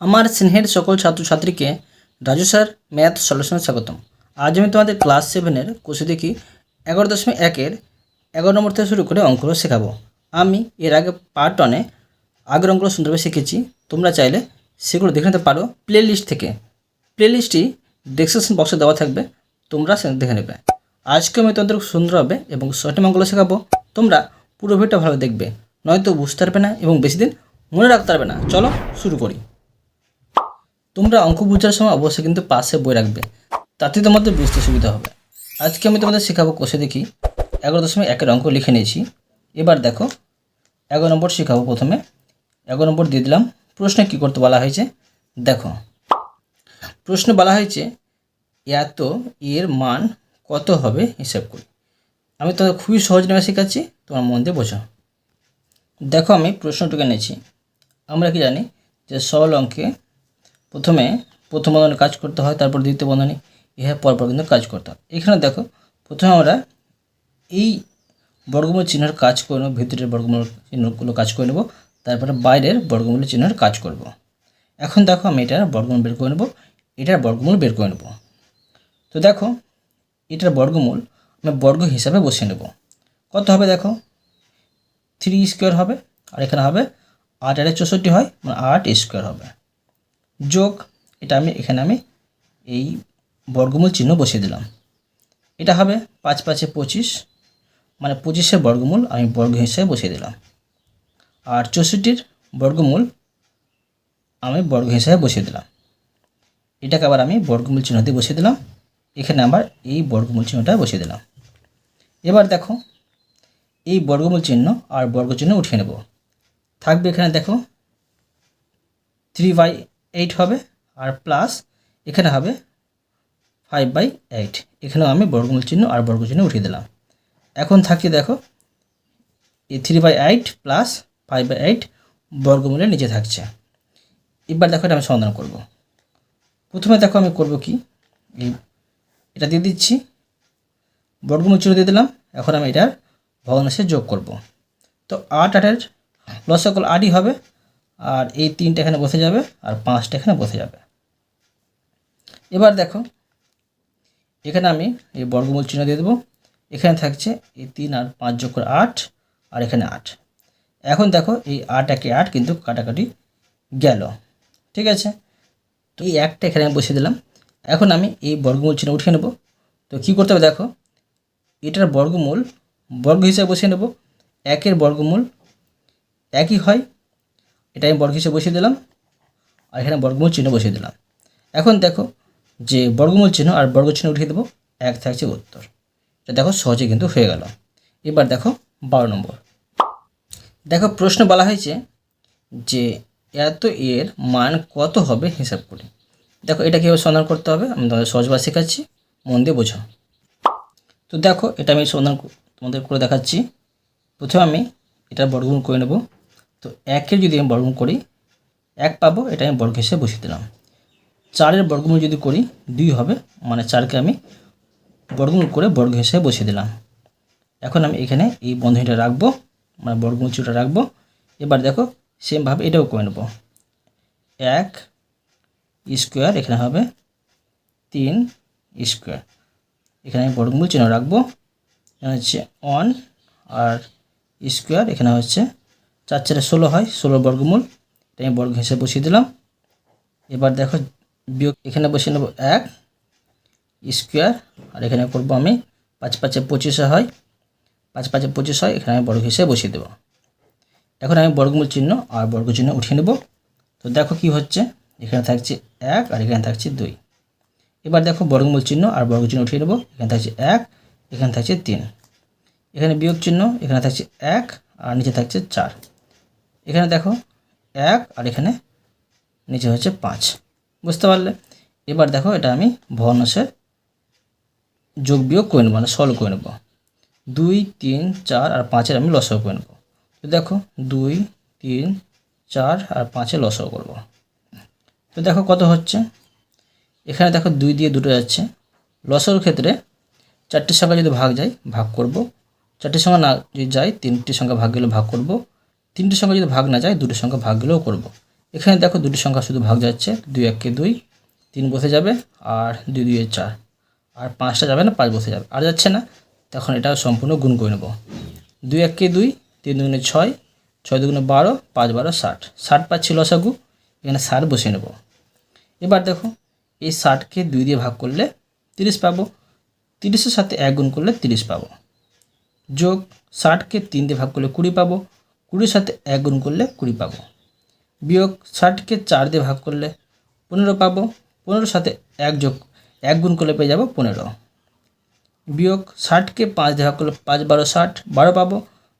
আমার স্নেহের সকল ছাত্রছাত্রীকে রাজু স্যার, ম্যাথ সলিউশনে স্বাগতম। আজ আমি তোমাদের ক্লাস সেভেনের কোষে দেখি এগারো দশমিক একের এগারো নম্বর থেকে শুরু করে অঙ্কগুলো শেখাবো। আমি এর আগে পার্ট ওয়ানে আগের অঙ্কগুলো সুন্দরভাবে শিখেছি। তোমরা চাইলে সেগুলো দেখে নিতে পারো প্লে লিস্ট থেকে প্লে লিস্টটি ডেসক্রিপশন বক্সে দেওয়া থাকবে। তোমরা দেখে নেবে। আজকে আমি তোমাদের খুব হবে এবং সঠিক অঙ্কগুলো শেখাবো। তোমরা পুরো ভিডিওটা ভালো দেখবে। নয়তো বুঝতে পারবে না এবং বেশি দিন মনে রাখতে পারবে না। চলো শুরু করি। তোমরা অঙ্ক বোঝার সময় অবশ্যই কিন্তু পাশে বই রাখবে। তাতে তোমাদের বুঝতে সুবিধা হবে। আজকে আমি তোমাদের শেখাবো কোষে দেখি এগারো দশমিক একের অঙ্ক লিখে নিয়েছি। এবার দেখো, এগারো নম্বর শেখাবো প্রথমে। এগারো নম্বর দিয়ে দিলাম, প্রশ্নে কী করতে বলা হয়েছে? দেখো, প্রশ্ন বলা হয়েছে, এত এর মান কত হবে? হিসাব করি। আমি তো খুবই সহজ নামে শেখাচ্ছি, তোমার মন দিয়ে বোঝো। দেখো আমি প্রশ্নটুকু নিয়েছি। আমরা কি জানি যে সরল অঙ্কে প্রথমে প্রথম বন্ধনে কাজ করতে হয়, তারপর দ্বিতীয় বন্ধনে ইহা পরপর কিন্তু কাজ করতে হয়। এখানে দেখো, প্রথমে আমরা এই বর্গমূল চিহ্নের কাজ করে নেব, ভিতরের বর্গমূল চিহ্নগুলো কাজ করে নেব, তারপরে বাইরের বর্গমূল চিহ্নের কাজ করব। এখন দেখো আমি এটার বর্গমূল বের করে নেব, এটার বর্গমূল বের করে নেব। তো দেখো, এটার বর্গমূল আমি বর্গ হিসাবে বসিয়ে নেব। কত হবে দেখো? থ্রি স্কোয়ার হবে, আর এখানে হবে আট আটে চৌষট্টি হয় মানে আট স্কোয়ার হবে। যোগ, এটা আমি, এখানে আমি এই বর্গমূল চিহ্ন বসিয়ে দিলাম। এটা হবে পাঁচ পাঁচে পঁচিশ মানে পঁচিশের বর্গমূল আমি বর্গ হিসেবে বসিয়ে দিলাম। আর চৌষট্টির বর্গমূল আমি বর্গ হিসেবে বসিয়ে দিলাম। এটাকে আবার আমি বর্গমূল চিহ্ন দিয়ে বসিয়ে দিলাম। এখানে আবার এই বর্গমূল চিহ্নটা বসিয়ে দিলাম। এবার দেখো, এই বর্গমূল চিহ্ন আর বর্গ চিহ্ন উঠিয়ে নেব। থাকবে এখানে দেখো থ্রি বাই এইট হবে, আর প্লাস এখানে হবে ফাইভ বাই এইট এখানেও আমি বর্গমূল চিহ্ন আর বর্গ চিহ্ন উঠিয়ে দিলাম। এখন থাকছে দেখো, এই three by eight plus five by eight বর্গমূলের নিচে থাকছে। এবার দেখো এটা আমি সমাধান করব। প্রথমে দেখো আমি করব কি? এটা দিয়ে দিচ্ছি, বর্গমূল চিহ্ন দিয়ে দিলাম, এখন আমি এটার ভগ্নাংশে যোগ করব। তো আট আটের লসকল আটই হবে আর এই তিনটা এখানে বসে যাবে আর পাঁচটা এখানে বসে যাবে। এবার দেখো, এখানে আমি এই বর্গমূল চিহ্ন দিয়ে দেবো। এখানে থাকছে এই তিন আর পাঁচ যোগ করে আট, আর এখানে আট। এখন দেখো এই আট একে আট কিন্তু কাটাকাটি গেল। ঠিক আছে? তো এই একটা এখানে আমি বসিয়ে দিলাম। এখন আমি এই বর্গমূল চিহ্ন উঠিয়ে নেব। তো কী করতে হবে দেখো, এটার বর্গমূল বর্গ হিসাবে বসিয়ে নেব। একের বর্গমূল একই হয় এটা আমি বর্গ হিসেবে বসিয়ে দিলাম, আর এখানে বর্গমূল চিহ্ন বসিয়ে দিলাম। এখন দেখো যে বর্গমূল চিহ্ন আর বর্গ চিহ্ন উঠিয়ে দেবো, এক থাকছে উত্তর। এটা দেখো সহজে কিন্তু হয়ে গেল। এবার দেখো বারো নম্বর। দেখো প্রশ্ন বলা হয়েছে যে এত এর মান কত হবে হিসাব করে। দেখো এটা কীভাবে সন্ধান করতে হবে? আমি তোমাদের সহজভাবে শেখাচ্ছি, মন দিয়ে বোঝো। তো দেখো এটা আমি সন্ধান তোমাদের করে দেখাচ্ছি। প্রথমে আমি এটা বর্গমূল করে নেব। তো একের যদি আমি বর্গমূল করি, এক পাবো, এটা আমি বর্গ হিসেবে বসিয়ে দিলাম। চারের বর্গমূল যদি করি, দুই হবে মানে চারকে আমি বর্গমূল করে বর্গ হিসেবে বসিয়ে দিলাম। এখন আমি এখানে এই বন্ধনীটা রাখব মানে বর্গমূল চিহ্নটা রাখব। এবার দেখো, সেমভাবে এটাও করে নেব। এক স্কোয়ার, এখানে হবে তিন স্কোয়ার। এখানে আমি বর্গমূল চিহ্ন রাখব, এখানে হচ্ছে ওয়ান, আর স্কোয়ার, এখানে হচ্ছে চার চারে ষোলো হয়, ষোলো বর্গমূল। এটা আমি বর্গ হিসেবে বসিয়ে দিলাম। এবার দেখো বিয়োগ এখানে বসিয়ে নেব এক, স্কোয়ার, আর এখানে করব আমি পাঁচ পাঁচে পঁচিশে হয়, পাঁচ পাঁচে পঁচিশ হয়, এখানে আমি বর্গ হিসেবে বসিয়ে দেবো। এখন আমি বর্গমূল চিহ্ন আর বর্গ চিহ্ন উঠিয়ে নেব। তো দেখো কি হচ্ছে, এখানে থাকছে এক আর এখানে থাকছে দুই। এবার দেখো বর্গমূল চিহ্ন আর বর্গ চিহ্ন উঠিয়ে নেব। এখানে থাকছে এক, এখানে থাকছে তিন। এখানে বিয়োগ চিহ্ন, এখানে থাকছে এক, আর নিচে থাকছে চার। এখানে দেখো এক আর এখানে নিচে হচ্ছে পাঁচ। বুঝতে পারলে? এবার দেখো এটা আমি ভগ্নাংশের যোগ বিয়োগ করে নেব মানে সলভ করে নেব। দুই, তিন, চার আর পাঁচের আমি লসও করে নেব। তো দেখো, দুই, তিন, চার আর পাঁচে লসও করব। তো দেখো কত হচ্ছে? এখানে দেখো দুই দিয়ে দুটো যাচ্ছে। লসর ক্ষেত্রে চারটির সংখ্যা যদি ভাগ যায়, ভাগ করব। চারটির সংখ্যা না যদি যায়, তিনটির সংখ্যা ভাগ গেলে ভাগ করব। তিনটির সংখ্যা যদি ভাগ না যায় দুটোর সংখ্যা ভাগ গেলেও করব। এখানে দেখো দুটি সংখ্যা শুধু ভাগ যাচ্ছে, দুই এককে দুই, তিন বসে যাবে, আর দুই দুইয়ে চার। আর পাঁচটা যাবে না, পাঁচ বসে যাবে। আর যাচ্ছে না, তখন এটা সম্পূর্ণ গুণ করে নেব। দুই এককে দুই, তিন দুগুণে ছয় ছয় দুগুণে বারো, পাঁচ বারো, ষাট। ষাট পাচ্ছি লসাগু, এখানে ষাট বসিয়ে নেব। এবার দেখো, এই ষাটকে দুই দিয়ে ভাগ করলে তিরিশ পাবো, তিরিশের সাথে এক গুণ করলে তিরিশ পাবো। যোগ ষাটকে তিন দিয়ে ভাগ করলে কুড়ি পাবো কুড়ির সাথে এক গুণ করলে কুড়ি পাবো। বিয়োগ ষাটকে চার দিয়ে ভাগ করলে পনেরো পাবো। পনেরোর সাথে এক যোগ, এক গুণ করলে পেয়ে যাব পনেরো। বিয়োগ ষাটকে পাঁচ দিয়ে ভাগ করলে পাঁচ, বারো, ষাট, বারো পাবো।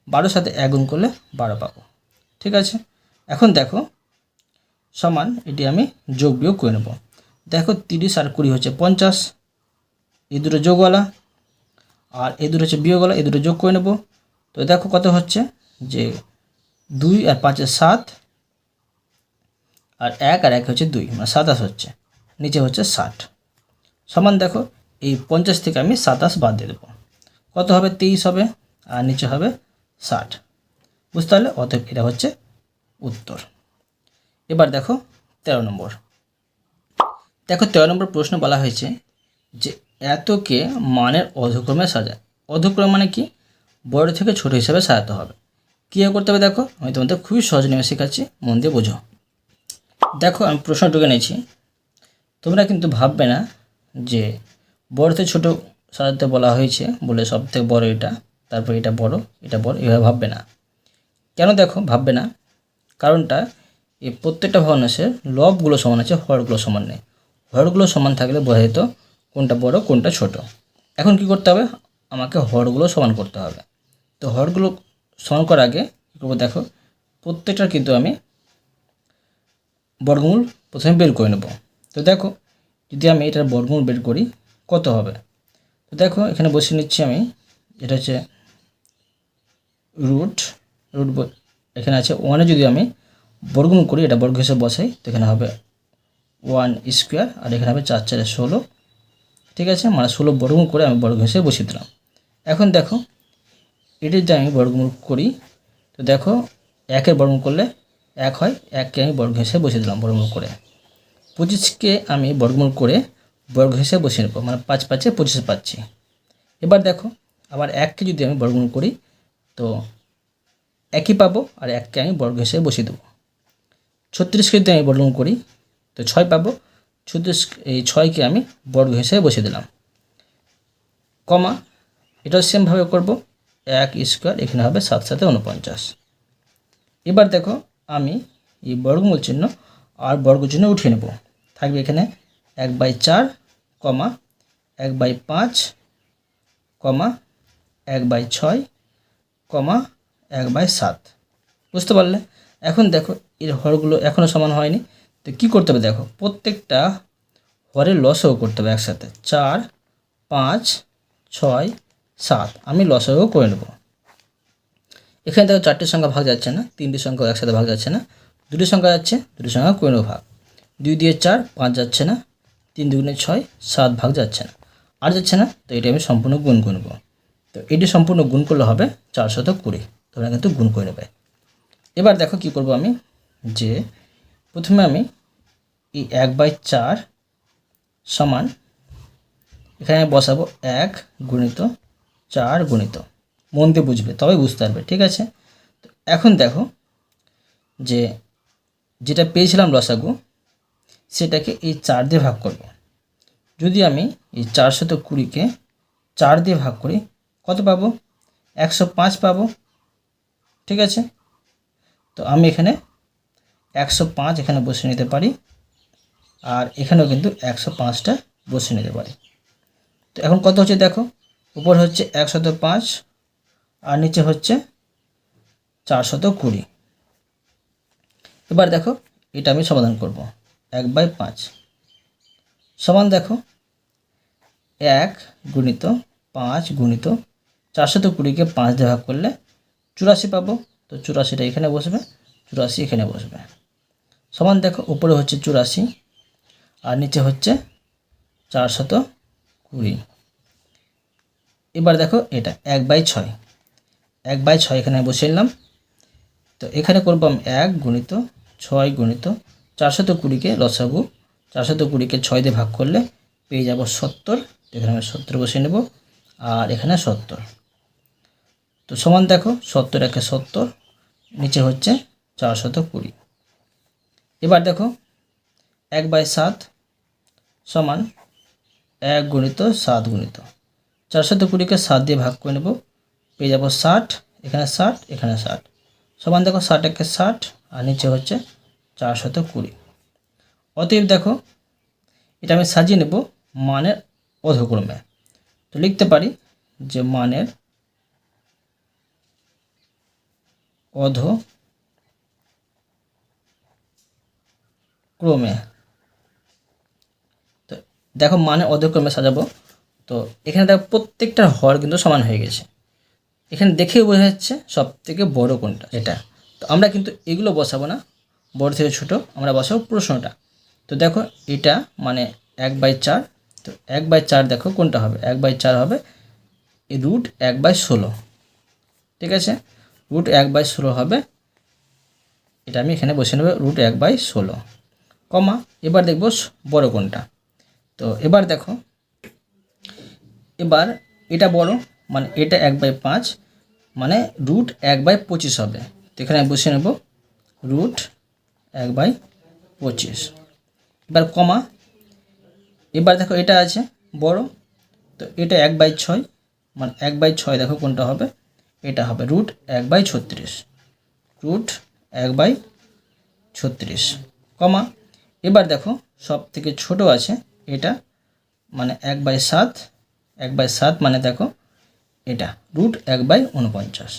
বারোর সাথে এক গুণ করলে বারো পাবো। ঠিক আছে? এখন দেখো, সমান এটি আমি যোগ বিয়োগ করে নেব। দেখো তিরিশ আর কুড়ি হচ্ছে পঞ্চাশ। এই দুটো যোগওয়ালা আর এই দুটো হচ্ছে বিয়োগওয়ালা এই দুটো যোগ করে নেব। তো দেখো কত হচ্ছে? যে দুই আর পাঁচের সাত, আর এক আর এক হচ্ছে দুই মানে সাতাশ হচ্ছে, নিচে হচ্ছে ষাট। সমান দেখো, এই পঞ্চাশ থেকে আমি সাতাশ বাদ দিয়ে দেবো। কত হবে? তেইশ হবে, আর নিচে হবে ষাট। বুঝতে পারলে? অতএব এটা হচ্ছে উত্তর। এবার দেখো, তেরো নম্বর। দেখো, তেরো নম্বর প্রশ্ন বলা হয়েছে যে এতকে মানের অধক্রমে সাজায়। অধক্রম মানে কি? বড় থেকে ছোট হিসাবে সাজাতে হবে। কী করতে হবে দেখো? আমি তোমাদের খুবই সহজ নিয়মে শেখাচ্ছি, মন দিয়ে বোঝো। দেখো, আমি প্রশ্ন ঢুকে নিয়েছি তোমরা কিন্তু ভাববে না যে বড় থেকে ছোটো সাজাতে বলা হয়েছে, বলে সব থেকে বড়ো এটা, তারপর এটা বড় এটা বড়, এভাবে ভাববে না। কেন দেখো, ভাববে না? কারণটা এই প্রত্যেকটা ভগ্নাংশের লবগুলো সমান আছে, হরগুলো সমান নেই। হরগুলো সমান থাকলে বোঝা যেত কোনটা বড়, কোনটা ছোট। এখন কি করতে হবে? আমাকে হরগুলো সমান করতে হবে। তো হরগুলো সমান করার আগে করব দেখো, প্রত্যেকটার কিন্তু আমি বর্গমূল প্রথমে বের করে নেব। তো দেখো, যদি আমি এটার বর্গমূল বের করি, কত হবে? তো দেখো, এখানে বসে নিচ্ছি আমি, এটা হচ্ছে রুট রুট এখানে আছে ওয়ানে যদি আমি বর্গমূল করি, এটা বর্গ হিসেবে বসাই, তো এখানে হবে ওয়ান স্কোয়ার আর এখানে হবে চার চারে ষোলো। ঠিক আছে মানে ষোলো বর্গমূল করে আমি বর্গ হিসেবে বসিয়ে দিলাম। এখন দেখো এটি যদি আমি বর্গমূল করি, তো দেখো, একের বর্গমূল করলে এক হয়, এককে আমি বর্গ হিসেবে বসিয়ে দিলাম বর্গমূল করে। পঁচিশকে আমি বর্গমূল করে বর্গ হিসেবে বসিয়ে নেব মানে পাঁচ পাঁচে পঁচিশে পাচ্ছি। এবার দেখো, আবার এককে যদি আমি বর্গমূল করি, তো একই পাবো আর এককে আমি বর্গ হিসেবে বসিয়ে দেবো। ছত্রিশকে যদি আমি বর্গমূল করি, তো ছয় পাবো। ছত্রিশ, এই ছয়কে আমি বর্গ হিসেবে বসিয়ে দিলাম। কমা, এটাও সেমভাবে করব। এক স্কোয়ার, এখানে হবে সাত সাথে উনপঞ্চাশ এবার দেখো আমি এই বর্গমূল চিহ্ন আর বর্গ চিহ্ন উঠিয়ে নেব। থাকবে এখানে এক বাই চার, কমা এক বাই পাঁচ, কমা এক বাই ছয়, কমা এক বাই সাত। বুঝতে পারলে? এখন দেখো এর হরগুলো এখনও সমান হয়নি। তো কী করতে হবে দেখো, প্রত্যেকটা হরের লসও করতে হবে একসাথে। চার, পাঁচ, ছয় সাত, আমি লসও করে নেব। এখানে দেখো চারটি সংখ্যা ভাগ যাচ্ছে না, তিনটি সংখ্যা একসাথে ভাগ যাচ্ছে না, দুটি সংখ্যা যাচ্ছে, দুটি সংখ্যা করে নেব ভাগ। দুই দিয়ে চার, পাঁচ যাচ্ছে না, তিন দুগুণে ছয়, সাত ভাগ যাচ্ছে না আর যাচ্ছে না, তো এটা আমি সম্পূর্ণ গুণ করব তো এটি সম্পূর্ণ গুণ করলে হবে চারশত কুড়ি তোমরা কিন্তু গুণ করে নেবে। এবার দেখো কি করব আমি, যে প্রথমে আমি এই এক বাই চার সমান, এখানে বসাবো এক গুণিত চার গুণিত। মন দিয়ে বুঝবে তবে বুঝতে পারবে, ঠিক আছে? এখন দেখো যে যেটা পেয়েছিলাম লসাগু সেটাকে এই চার দিয়ে ভাগ করব। যদি আমি এই চারশত কুড়িকে চার দিয়ে ভাগ করি, কত পাবো? একশো পাঁচ পাবো, ঠিক আছে? তো আমি এখানে একশো পাঁচ এখানে বসে নিতে পারি, আর এখানেও কিন্তু একশো পাঁচটা বসে নিতে পারি। তো এখন কত হচ্ছে দেখো? উপর হচ্ছে একশত পাঁচ, আর নিচে হচ্ছে চারশত কুড়ি। এবার দেখো, এটা আমি সমাধান করব। এক বাই পাঁচ। সমান দেখো, এক গুণিত পাঁচ গুণিত চারশত কুড়িকে পাঁচ দিয়ে ভাগ করলে চুরাশি পাবো। তো চুরাশিটা এখানে বসবে, চুরাশি এখানে বসবে। সমান দেখো, উপরে হচ্ছে চুরাশি, আর নিচে হচ্ছে চারশত কুড়ি। এবার দেখো এটা, এক বাই ছয়। এক বাই ছয় এখানে বসে নিলাম। তো এখানে করব আমি এক গুণিত ছয় গুণিত চারশত কুড়িকে লসাগু চারশত কুড়িকে ছয় দিয়ে ভাগ করলে পেয়ে যাব সত্তর। এখানে আমি সত্তর বসে নেব, আর এখানে সত্তর। তো সমান দেখো, সত্তর একে সত্তর, নিচে হচ্ছে চারশত কুড়ি এবার দেখো, এক বাই সাত সমান এক গুণিত সাত গুণিত। চারশত কুড়িকে সাত দিয়ে ভাগ করে নেব। পেয়ে যাব ষাট, এখানে ষাট এখানে ষাট। সমান দেখো ষাট একে ষাট, আর নিচে হচ্ছে চারশত কুড়ি। অতএব দেখো, এটা আমি সাজিয়ে নেব মানের অধক্রমে। তো লিখতে পারি যে মানের অধ ক্রমে তো দেখো মানে অধক্রমে সাজাবো। তো এখানে দেখো প্রত্যেকটার হর কিন্তু সমান হয়ে গেছে। এখানে দেখেই বোঝা যাচ্ছে সব থেকে বড় কোনটা, এটা। তো আমরা কিন্তু এগুলো বসাবো না, বড় থেকে ছোট, আমরা বসাবো প্রশ্নটা। তো দেখো এটা মানে এক বাই চার, তো এক বাই চার দেখো কোনটা হবে? এক বাই চার হবে রুট এক বাই ষোলো, ঠিক আছে? রুট এক বাই ষোলো হবে, এটা আমি এখানে বসে নেব, রুট এক বাই ষোলো, কমা, এবার দেখব বড় কোনটা। তো এবার দেখো এবার এটা বড় মানে এটা এক বাই পাঁচ মানে রুট এক বাই পঁচিশ হবে। তো এখানে আমি বসে নেব রুট এক বাই পঁচিশ। এবার কমা, এবার দেখো এটা আছে বড়, তো এটা এক বাই ছয় মানে এক বাই ছয় দেখো কোনটা হবে, এটা হবে রুট এক বাই ছত্রিশ। রুট এক বাই ছত্রিশ। কমা, এবার দেখো সব থেকে ছোটো আছে, এটা মানে এক বাই সাত এক বাই সাত মানে দেখো এটা রুট এক বাই উনপঞ্চাশ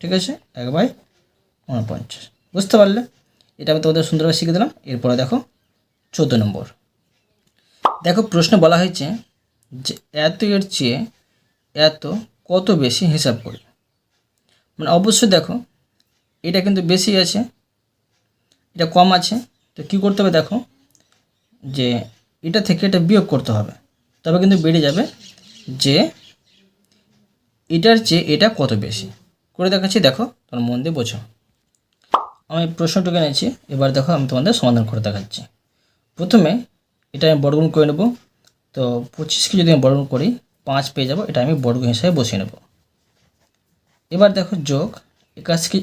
ঠিক আছে? এক বাই উনপঞ্চাশ বুঝতে পারলে? এটা আমি তোমাদের সুন্দরভাবে শিখে দিলাম। এরপরে দেখো চোদ্দ নম্বর। দেখো প্রশ্ন বলা হয়েছে যে এত এর চেয়ে এত কত বেশি হিসাব করি মানে অবশ্যই দেখো, এটা কিন্তু বেশি আছে, এটা কম আছে। তো কী করতে হবে দেখো? যে এটা থেকে এটা বিয়োগ করতে হবে। তবে কিন্তু বেড়ে যাবে যে এটার চেয়ে এটা কত বেশি? করে দেখাচ্ছি, দেখো, তোমার মন দিয়ে বোঝো। আমি প্রশ্নটুকু এনেছি, এবার দেখো আমি তোমাদের সমাধান করে দেখাচ্ছি। প্রথমে এটা আমি বর্গমূল করে নেব। তো পঁচিশকে যদি আমি বর্গমূল করি, পাঁচ পেয়ে যাব, এটা আমি বর্গ হিসাবে বসিয়ে নেব। এবার দেখো যোগ, একাশিকে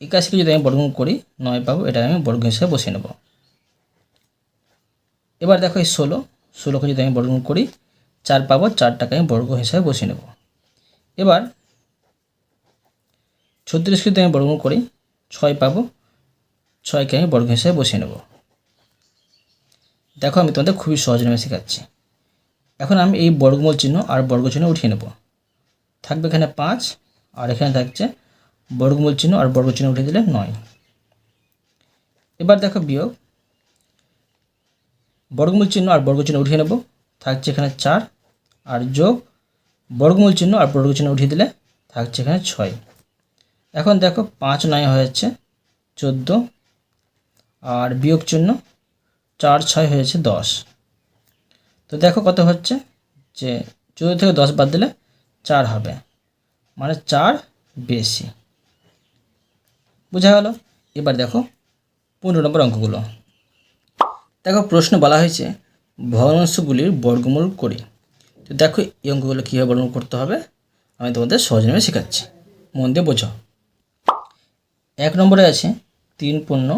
একাশিকে যদি আমি বর্গমূল করি, নয় পাবো, এটা আমি বর্গ হিসাবে বসিয়ে নেব। এবার দেখো এই ষোলো, ষোলোকে যদি আমি বর্গমূল করি চার পাবো চারটাকে আমি বর্গ হিসাবে বসিয়ে নেব। এবার ছত্রিশকে যদি আমি বর্গমূল করি, ছয় পাবো, ছয়কে আমি বর্গ হিসাবে বসিয়ে নেব। দেখো আমি তোমাদের খুবই সহজ নামে শেখাচ্ছি। এখন আমি এই বর্গমূল চিহ্ন আর বর্গ চিহ্ন উঠিয়ে নেব। থাকবে এখানে পাঁচ, আর এখানে থাকছে বর্গমূল চিহ্ন আর বর্গ চিহ্ন উঠিয়ে দিলে নয়। এবার দেখো বিয়োগ। বর্গমূল চিহ্ন আর বর্গ চিহ্ন উঠিয়ে নেব। থাকছে এখানে চার আর যোগ বর্গমূল চিহ্ন আর বর্গ চিহ্ন উঠিয়ে দিলে থাকছে এখানে ছয়। এখন দেখো পাঁচ নয় হয়ে যাচ্ছে, চোদ্দ। আর বিয়োগ চিহ্ন চার ছয় হয়েছে দশ। তো দেখো কত হচ্ছে? যে চোদ্দ থেকে দশ বাদ দিলে চার হবে। মানে চার বেশি। বোঝা গেল? এবার দেখো পনেরো নম্বর অঙ্কগুলো। দেখো প্রশ্ন বলা হয়েছে ভগ্নাংশগুলির বর্গমূল করি। তো দেখো, এই অঙ্কগুলো কীভাবে বর্গমূল করতে হবে? আমি তোমাদের সহজ নামে শেখাচ্ছি। মন দিয়ে বোঝো। এক নম্বরে আছে তিন পূর্ণ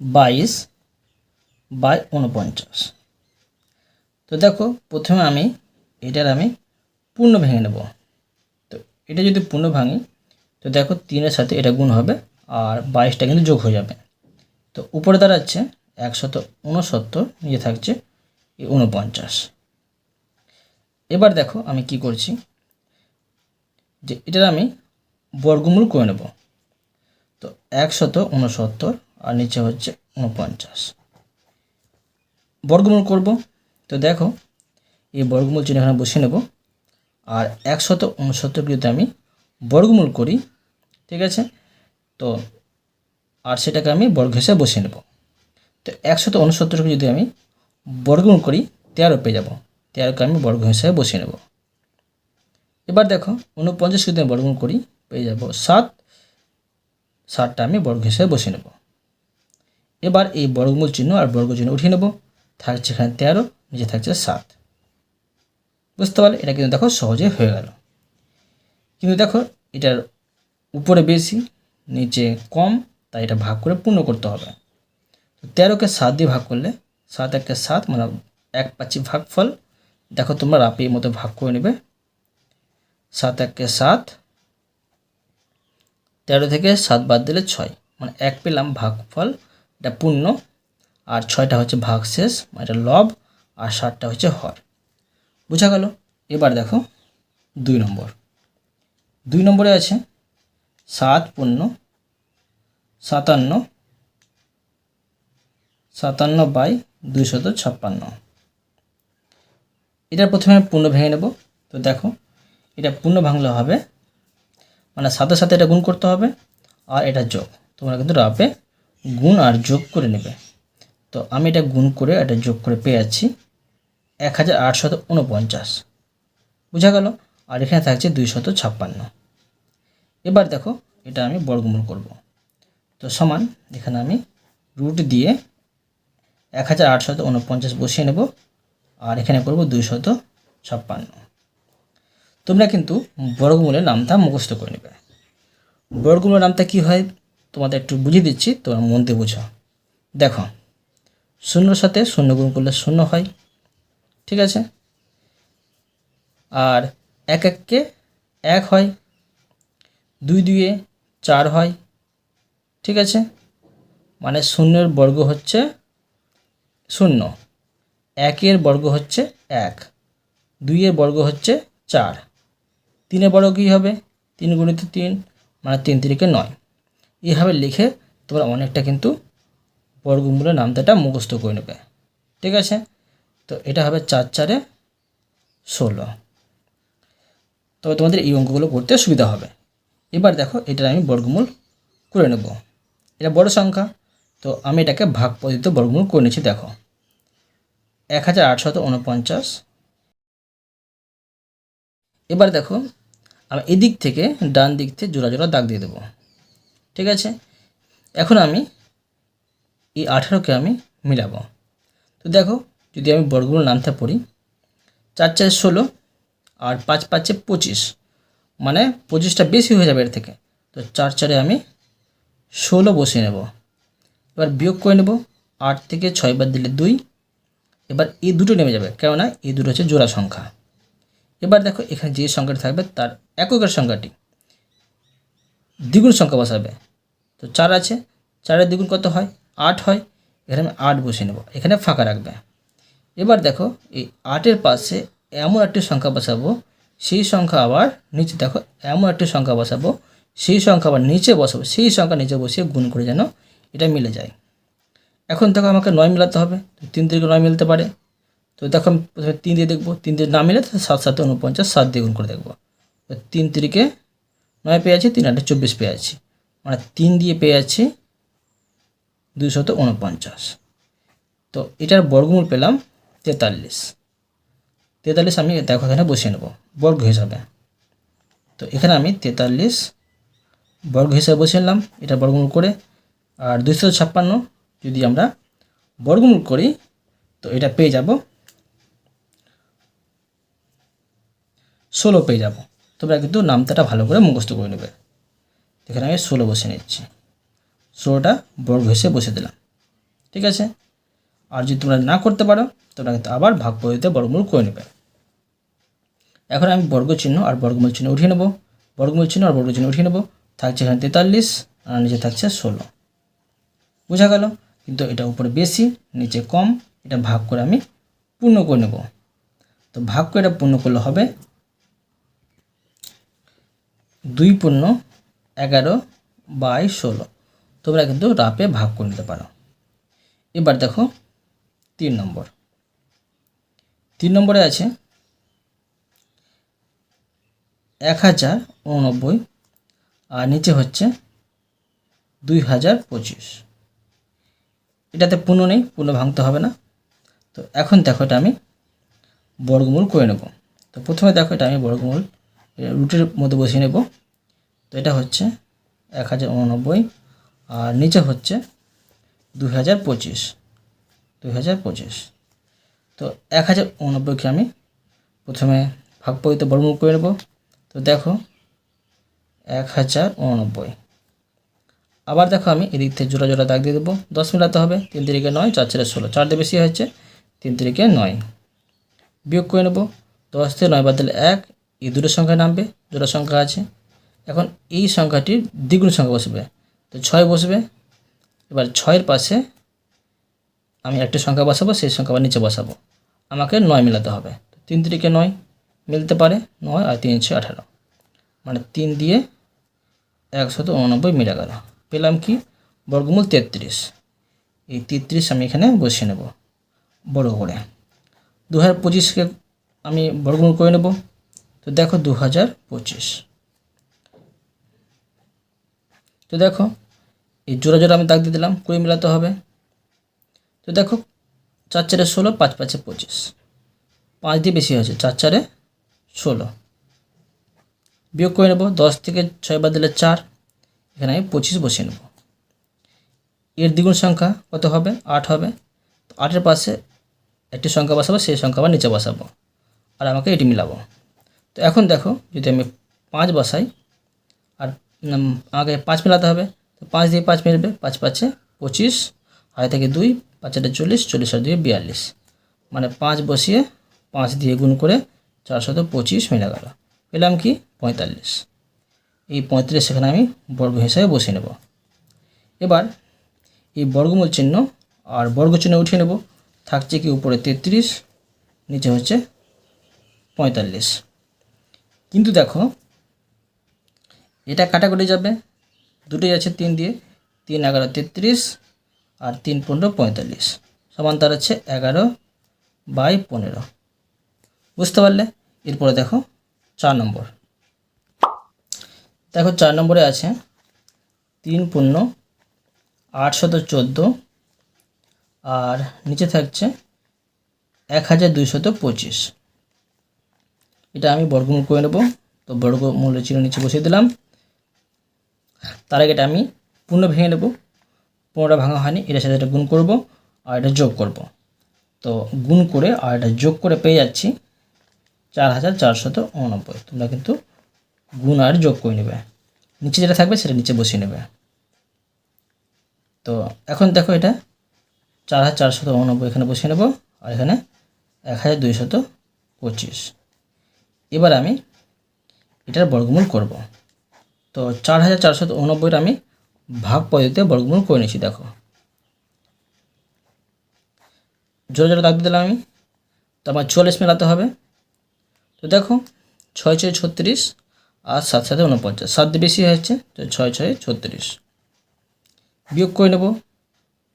বাইশ বাই উনপঞ্চাশ তো দেখো, প্রথমে আমি এটার আমি পূর্ণ ভেঙে নেব। তো এটা যদি পূর্ণ ভাঙি, তো দেখো তিনের সাথে এটা গুণ হবে আর বাইশটা কিন্তু যোগ হয়ে যাবে। তো উপরে দাঁড়াচ্ছে একশত উনসত্তর নিয়ে থাকছে উনপঞ্চাশ এবার দেখো আমি কি করছি, যে এটার আমি বর্গমূল করে নেব। তো একশত উনসত্তর আর নিচে হচ্ছে উনপঞ্চাশ বর্গমূল করব, তো দেখো এই বর্গমূল চিহ্ন এখানে বসিয়ে নেব। আর একশত উনসত্তরকে যদি আমি বর্গমূল করি, ঠিক আছে? তো আর সেটাকে আমি বর্গ হিসেবে বসিয়ে নেব। তো একশত উনসত্তরকে যদি আমি বর্গমূল করি, তেরো পেয়ে যাব। তেরোকে আমি বর্গ হিসেবে বসিয়ে নেব। এবার দেখো উনপঞ্চাশকে যদি আমি বর্গমূল করি, পেয়ে যাব সাত। ষাটটা আমি বর্গ হিসেবে বসিয়ে নেব। এবার এই বর্গমূল চিহ্ন আর বর্গ চিহ্ন উঠিয়ে নেব। থাকছে এখানে তেরো, নিচে থাকছে সাত। বুঝতে পারলে? এটা কিন্তু দেখো সহজে হয়ে গেল। কিন্তু দেখো, এটার উপরে বেশি, নিচে কম, তাই এটা ভাগ করে পূর্ণ করতে হবে। তেরোকে সাত দিয়ে ভাগ করলে সাত একে সাত মানে এক পাচ্ছি ভাগফল। দেখো তোমরা রাপের মতো ভাগ করে নেবে। সাত একে সাত, তেরো থেকে সাত বাদ দিলে ছয়। মানে এক পেলাম ভাগফল, এটা পূর্ণ। আর ছয়টা হচ্ছে ভাগ শেষ মানে এটা লব। আর সাতটা হচ্ছে হর। বোঝা গেল? এবার দেখো দুই নম্বর। দুই নম্বরে আছে সাত পূর্ণ, সাতান্ন সাতান্ন বাই দুইশত ছাপ্পান্ন। এটার প্রথমে পূর্ণ ভেঙে নেব। তো দেখো, এটা পূর্ণ ভাঙলে হবে মানে সাথে সাথে এটা গুণ করতে হবে, আর এটা যোগ। তোমরা কিন্তু রাপে গুণ আর যোগ করে নেবে। তো আমি এটা গুণ করে এটা যোগ করে পেয়ে যাচ্ছি এক হাজার আটশত উনপঞ্চাশ বোঝা গেল? আর এখানে থাকছে দুইশত ছাপ্পান্ন। এবার দেখো, এটা আমি বর্গমূল করব। তো সমান, এখানে আমি রুট দিয়ে এক হাজার আটশত উনপঞ্চাশ বসিয়ে নেব, আর এখানে করব দুইশত ছাপ্পান্ন। তোমরা কিন্তু বর্গমূলের নামটা মুখস্থ করে নেবে। বর্গমূলের নামটা কি হয়? তোমাদের একটু বুঝিয়ে দিচ্ছি, তোমরা মন দিয়ে বুঝো। দেখো, শূন্যর সাথে শূন্য গুণ করলে শূন্য হয়, ঠিক আছে? আর এক এককে এক হয়, দুই দুইয়ে চার হয়, ঠিক আছে? মানে শূন্যের বর্গ হচ্ছে শূন্য। একের বর্গ হচ্ছে এক। দুইয়ের বর্গ হচ্ছে চার। তিনের বর্গ কী হবে? তিন গুণিত তিন মানে তিন তিরিকে নয়। এইভাবে লিখে তোমরা অনেকটা কিন্তু বর্গমূলের নামটাটা মুখস্থ করে নেবে। ঠিক আছে? তো এটা হবে চার চারে ষোলো। তবে তোমাদের এই অঙ্কগুলো করতে সুবিধা হবে। এবার দেখো এটার আমি বর্গমূল করে নেব। এটা বড় সংখ্যা। তো আমি এটাকে ভাগ পদ্ধতিতে বর্গমূল করে নিচ্ছি, দেখো। এক হাজার আটশত উনপঞ্চাশ এবার দেখো, আমি এদিক থেকে ডান দিক থেকে জোড়া জোড়া দাগ দিয়ে দেবো। ঠিক আছে? এখন আমি এই আঠারোকে আমি মিলাবো। তো দেখো, যদি আমি বর্গমূল নামতে পড়ি, চার চার ষোলো আর পাঁচ পাঁচে পঁচিশ মানে পঁচিশটা বেশি হয়ে যাবে এর থেকে। তো চার চারে আমি ষোলো বসিয়ে নেব। এবার বিয়োগ করে নেব আট থেকে ছয় বার দিলে দুই। এবার এই দুটো নেমে যাবে, কেননা এই দুটো হচ্ছে জোড়া সংখ্যা। এবার দেখো এখানে যে সংখ্যাটি থাকবে তার এককের সংখ্যাটি দ্বিগুণ সংখ্যা বসাবে। তো চার আছে, চারের দ্বিগুণ কত হয়? আট হয়। এখানে আমি আট বসিয়ে নেব, এখানে ফাঁকা রাখবে। এবার দেখো এই আটের পাশে এমন একটি সংখ্যা বসাবো, সেই সংখ্যা আবার নিচে দেখো এমন একটি সংখ্যা বসাবো, সেই সংখ্যা আবার নিচে বসাবো, সেই সংখ্যা নিচে বসিয়ে গুণ করে যেন এটা মিলে যায়। এখন দেখো আমাকে নয় মেলাতে হবে তিন থেকে নয় মিলতে পারে। তো দেখো আমি প্রথমে তিন দিয়ে দেখব, তিন দিয়ে না মিলে সাত, সাতে উনপঞ্চাশ সাত দিয়ে গুণ করে দেখব। তো তিন তিরিকে নয় পেয়ে আছি, তিন আটে চব্বিশ পেয়ে আছি। মানে তিন দিয়ে পেয়ে আছি দুশত উনপঞ্চাশ তো এটার বর্গমূল পেলাম তেতাল্লিশ। তেতাল্লিশ আমি দেখো এখানে বসিয়ে নেব, বর্গ হিসাবে। তো এখানে আমি তেতাল্লিশ বর্গ হিসাবে বসিয়ে নিলাম, এটা বর্গমূল করে। আর দুশো ছাপ্পান্ন যদি আমরা বর্গমূল করি, তো এটা পেয়ে যাব ষোলো পেয়ে যাব। তোমরা কিন্তু নামতাটা ভালো করে মুখস্থ করে নেবে। এখানে আমি ষোলো বসে নিচ্ছি। ষোলোটা বর্গ হিসেবে বসে দিলাম। ঠিক আছে? আর যদি তোমরা না করতে পারো, তোমরা কিন্তু আবার ভাগ পদ্ধতিতে বর্গমূল করে নেবে। এখন আমি বর্গ চিহ্ন আর বর্গমূল চিহ্ন উঠিয়ে নেব। বর্গমূল চিহ্ন আর বর্গ চিহ্ন উঠিয়ে নেব। থাকছে এখানে তেতাল্লিশ আর নিচে থাকছে ষোলো। বোঝা গেল। কিন্তু এটা উপরে বেশি, নিচে কম, এটা ভাগ করে আমি পূর্ণ করে নেব। তো ভাগ করে এটা পূর্ণ করলে হবে দুই পূর্ণ এগারো বাই ষোলো। তোমরা কিন্তু রাপে ভাগ করে নিতে পারো। এবার দেখো তিন নম্বর। তিন নম্বরে আছে এক হাজার উননব্বই আর নিচে হচ্ছে দুই হাজার পঁচিশ। এটাতে পূর্ণ নেই পূর্ণ ভাঙতে হবে না। তো এখন দেখো এটা আমি বর্গমূল করে নেব। তো প্রথমে দেখো এটা আমি বর্গমূল রুটের মধ্যে বসিয়ে নেব। তো এটা হচ্ছে এক হাজার উননব্বই, আর নিচে হচ্ছে দুই হাজার পঁচিশ, দুই হাজার পঁচিশ। তো এক হাজার উনব্বইকে আমি প্রথমে ভাগ পরিতে বর্গমূল করে নেব। তো দেখো, এক হাজার উননব্বই। আবার দেখো আমি এদিক থেকে জোড়া জোড়া দাগ দিয়ে দেবো। দশ মিলাতে হবে, তিন তিরিকে নয়, চার চারে ষোলো। চার দিয়ে বেশি হয়েছে, তিন তিরিকে নয়। বিয়োগ করে নেব। দশ থেকে নয় বাদ দিলে এক, এই দুটো সংখ্যা নামবে দুটো সংখ্যা আছে। এখন এই সংখ্যাটির দ্বিগুণ সংখ্যা বসবে। তো ছয় বসবে। এবার ছয়ের পাশে আমি একটা সংখ্যা বসাবো, সেই সংখ্যা আবার নিচে বসাবো। আমাকে নয় মেলাতে হবে। তিন তিরিকে নয় মিলতে পারে, নয় আর তিন ছয় আঠারো। মানে তিন দিয়ে একশত উননব্বই মিলে গেল। পেলাম কি? বর্গমূল তেত্রিশ। এই তেত্রিশ আমি এখানে বসিয়ে নেব, বড় করে। দু হাজার পঁচিশকে আমি বর্গমূল করে নেব। তো দেখো দু হাজার পঁচিশ। তো দেখো, এই জোড়া জোড়া আমি দাগ দিয়ে দিলাম, কুড়ি মিলাতে হবে। তো দেখো, চার চারে ষোলো, পাঁচ পাঁচে পঁচিশ। পাঁচ দিয়ে বেশি হয়েছে, চার চারে ষোলো। বিয়োগ করে নেব, দশ থেকে ছয় বাদ দিলে চার। এখানে আমি পঁচিশ বসিয়ে নেব। এর দ্বিগুণ সংখ্যা কত হবে? আট হবে। তো আটের পাশে একটি সংখ্যা বসাবো, সেই সংখ্যা আবার নিচে বসাবো আর আমাকে এটি মিলাবো। তো এখন দেখো, যদি আমি পাঁচ বসাই আর আমাকে পাঁচ মেলাতে হবে, তো পাঁচ দিয়ে পাঁচ মিলবে, পাঁচ পাঁচে পঁচিশ, আড়াই থেকে দুই, পাঁচ আটে চল্লিশ চল্লিশ দুই বিয়াল্লিশ। মানে পাঁচ বসিয়ে পাঁচ দিয়ে গুণ করে চারশত পঁচিশ মিলে গেল। পেলাম কি? পঁয়তাল্লিশ। এই পঁয়ত্রিশ সেখানে আমি বর্গ হিসাবে বসিয়ে নেব। এবার এই বর্গমূল চিহ্ন আর বর্গ চিহ্ন উঠিয়ে নেব। থাকছে কি উপরে তেত্রিশ, নিচে হচ্ছে পঁয়তাল্লিশ। কিন্তু দেখো, এটা কাটাকুটি যাবে। দুটোই আছে তিন দিয়ে, তিন এগারো তেত্রিশ আর তিন পনেরো পঁয়তাল্লিশ। সমান তার হচ্ছে এগারো বাই পনেরো। বুঝতে পারলে? এরপরে দেখো চার নম্বর। দেখো চার নম্বরে আছে তিন পূর্ণ আটশত চোদ্দ, আর নিচে থাকছে এক হাজার দুইশত পঁচিশ। এটা আমি বর্গমূল করে নেব। তো বর্গমূলের চিহ্ন নিচে বসিয়ে দিলাম। তার আগে এটা আমি পূর্ণ ভেঙে নেব। পনেরোটা ভাঙা হয়নি, এটার সাথে এটা গুণ করব আর এটা যোগ করব। তো গুণ করে আর এটা যোগ করে পেয়ে যাচ্ছি চার হাজার চারশত উননব্বই। তোমরা কিন্তু গুণ আর যোগ করে নেবে। নিচে যেটা থাকবে সেটা নিচে বসিয়ে নেবে। তো এখন দেখো এটা চার হাজার চারশত উননব্বই এখানে বসিয়ে নেব আর এখানে এক হাজার দুইশত পঁচিশ। এবার আমি এটার বর্গমূল করব। তো চার হাজার চারশত উননব্বইটা আমি ভাগ পদ্ধতিতে বর্গমূল করে নিয়েছি দেখো। জোরে জোরে দাগ দিলাম আমি। তো আমার চুয়াল্লিশ মেলাতে হবে। তো দেখো, ছয় ছয় ছত্রিশ আর সাত সাথে উনপঞ্চাশ সাত বেশি হয়েছে তো ছয় ছয়, ছত্রিশ। বিয়োগ করে নেব।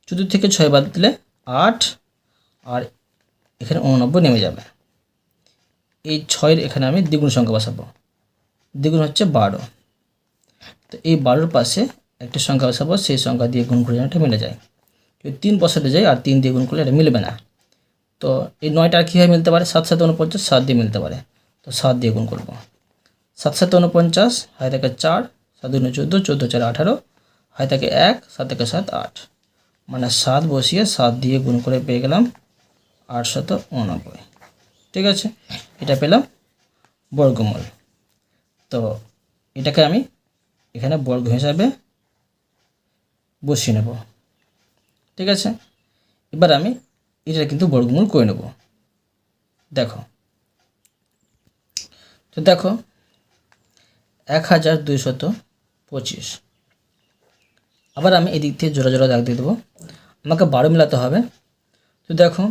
চতুর্থ থেকে ছয় বাদ দিলে আট, আর এখানে উননব্বই নেমে যাবে। এই ছয়ের এখানে আমি দ্বিগুণ সংখ্যা বসাবো। দ্বিগুণ হচ্ছে বারো। তো এই বারোর পাশে একটা সংখ্যা বসাবো, সেই সংখ্যা দিয়ে গুণ করে এটা মিলে যায়। যদি তিন বসাতে যাই আর তিন দিয়ে গুণ করলে এটা মিলবে না। তো এই নয়টা আর কীভাবে মিলতে পারে? সাত সাথে উনপঞ্চাশ সাত দিয়ে মিলতে পারে। তো সাত দিয়ে গুণ করব। সাত সাথে উনপঞ্চাশ হাই থেকে চার, সাত দুই চোদ্দ চোদ্দ চার আঠারো হাই থাকে এক, সাত থেকে সাত আট। মানে সাত বসিয়ে সাত দিয়ে গুণ করে পেয়ে গেলাম আটশত উননব্বই। ঠিক আছে, এটা পেলাম বর্গমূল। তো এটাকে আমি এখানে বর্গ হিসাবে বসিয়ে নেব। ঠিক আছে, এবার আমি এটা কিন্তু বর্গমূল করে নেব। দেখো, তো দেখো এক হাজার দুইশত পঁচিশ। আবার আমি এদিক থেকে জোড়া জোড়া দাগ দিয়ে দেবো। আমাকে বারো মেলাতে হবে। তো দেখো,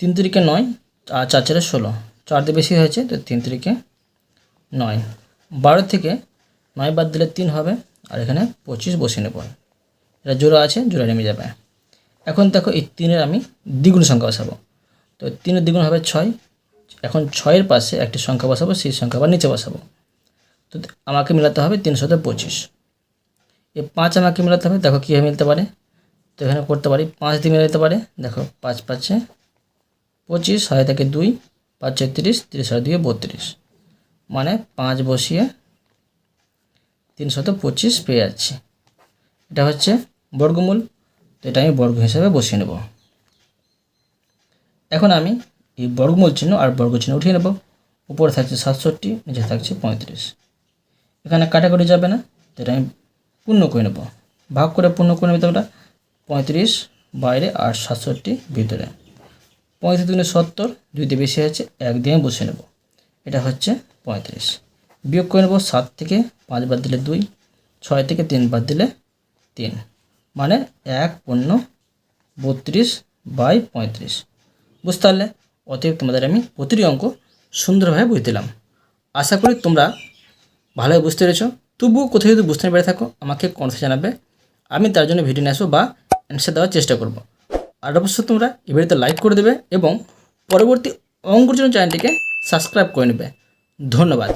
তিন তারিখে নয় চার চারে ষোলো। চার বেশি হয়েছে, তো তিন তারিখে নয়। বারো থেকে নয় বাদ দিলে তিন হবে, আর এখানে পঁচিশ বসিয়ে নেব। এটা জোড়া আছে, জোড়া নেমে যাবে। এখন দেখো, এই তিনের আমি দ্বিগুণ সংখ্যা বসাবো। তো তিনের দ্বিগুণ হবে ছয়। এখন ছয়ের পাশে একটি সংখ্যা বসাবো, সেই সংখ্যা আবার নিচে বসাবো। তো আমাকে মেলাতে হবে তিনশোতে পঁচিশ। এই পাঁচ আমাকে মেলাতে হবে, দেখো কীভাবে মিলতে পারে। তো এখানে করতে পারি, পাঁচ দিয়ে মেলাতে পারে, দেখো পাঁচ পাঁচে পঁচিশ হয় থেকে দুই, পাঁচে তিরিশ তিরিশ আর দুয়ে বত্রিশ। মানে পাঁচ বসিয়ে তিনশত পঁচিশ পেয়ে যাচ্ছি। এটা হচ্ছে বর্গমূল, তো এটা আমি বর্গ হিসাবে বসিয়ে নেব। এখন আমি এই বর্গমূল চিহ্ন আর বর্গ চিহ্ন উঠিয়ে নেব। উপরে থাকছে সাতষট্টি, নিচে থাকছে পঁয়ত্রিশ। এখানে কাটাকাটি যাবে না এটা আমি পূর্ণ করে নেব। ভাগ করে পূর্ণ করে নেবে তোমরা পঁয়ত্রিশ বাইরে আর সাতষট্টি ভিতরে। পঁয়ত্রিশ দুগুণে সত্তর দুইতে বেশি আছে এক দিয়ে বসে নেব। এটা হচ্ছে পঁয়ত্রিশ। বিয়োগ করে নেব সাত থেকে পাঁচ বাদ দিলে দুই, ছয় থেকে তিন বাদ দিলে তিন। মানে এক পূর্ণ বত্রিশ বাই পঁয়ত্রিশ। বুঝতে পারলে? অতএব তোমাদের আমি প্রতিটি অঙ্ক সুন্দরভাবে বুঝে দিলাম। আশা করি তোমরা ভালোভাবে বুঝতে পেরেছ? তবুও কোথাও যদি বুঝতে পেরে থাকো, আমাকে কনসে জানাবে। আমি তার জন্য ভিডিও নিয়ে বা অ্যান্সার দেওয়ার চেষ্টা করব। আর অবশ্যই তোমরা এই ভিডিওতে লাইক করে দেবে এবং পরবর্তী অঙ্কুর জন্য চ্যানেলটিকে সাবস্ক্রাইব করে নেবে। ধন্যবাদ।